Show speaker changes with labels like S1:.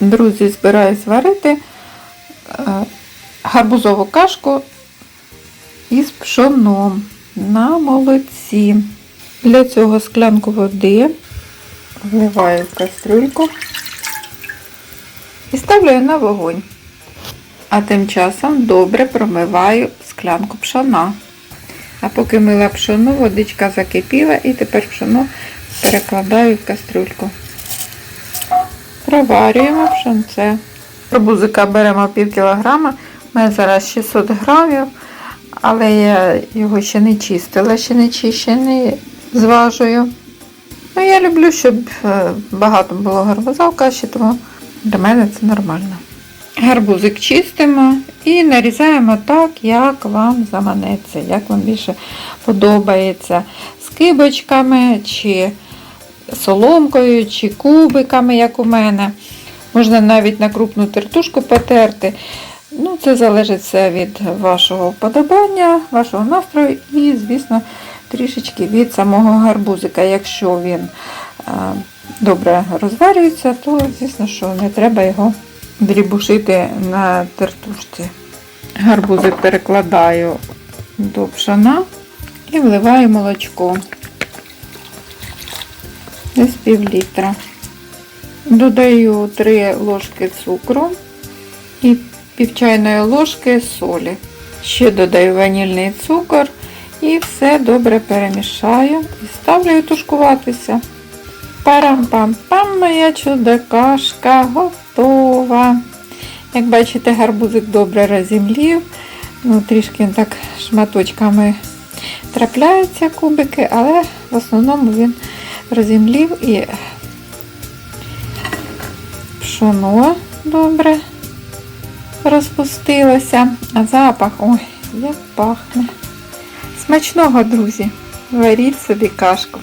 S1: Друзі, збираюсь варити е, гарбузову кашку із пшоном на молоці. Для цього склянку води вливаю в кастрюльку і ставлю на вогонь. А тим часом добре промиваю склянку пшона. А поки мила пшоно, водичка закипіла і тепер пшоно перекладаю в кастрюльку. Проварюємо пшонце. Арбузика беремо пів кілограма. У мене зараз 600 грамів, але я його ще не чистила, ще не чищений, зважую. Ну, я люблю, щоб е, багато було гарбуза в каші, тому для мене це нормально. Гарбузик чистимо і нарізаємо так, як вам заманеться, як вам більше подобається. З кибочками, чи соломкою, чи кубиками, як у мене. Можна навіть на крупну тертушку потерти. Ну, це залежить все від вашого вподобання, вашого настрою і, звісно, трішечки від самого гарбузика. Якщо він е, добре розварюється, то, звісно, що не треба його дрібушити на тертушці. Гарбузик перекладаю до пшона і вливаю молочко. Десь пів літра. Додаю 3 ложки цукру і пів чайної ложки солі. Ще додаю ванільний цукор і все добре перемішаю і ставлю тушкуватися. Парам-пам-пам, моя чудо кашка готова. Як бачите, гарбузик добре розімлів. Ну, трішки так шматочками трапляються кубики, але в основному він розімлів і пшоно добре розпустилося. А запах, ой, як пахне. Смачного, друзі! Варіть собі кашку.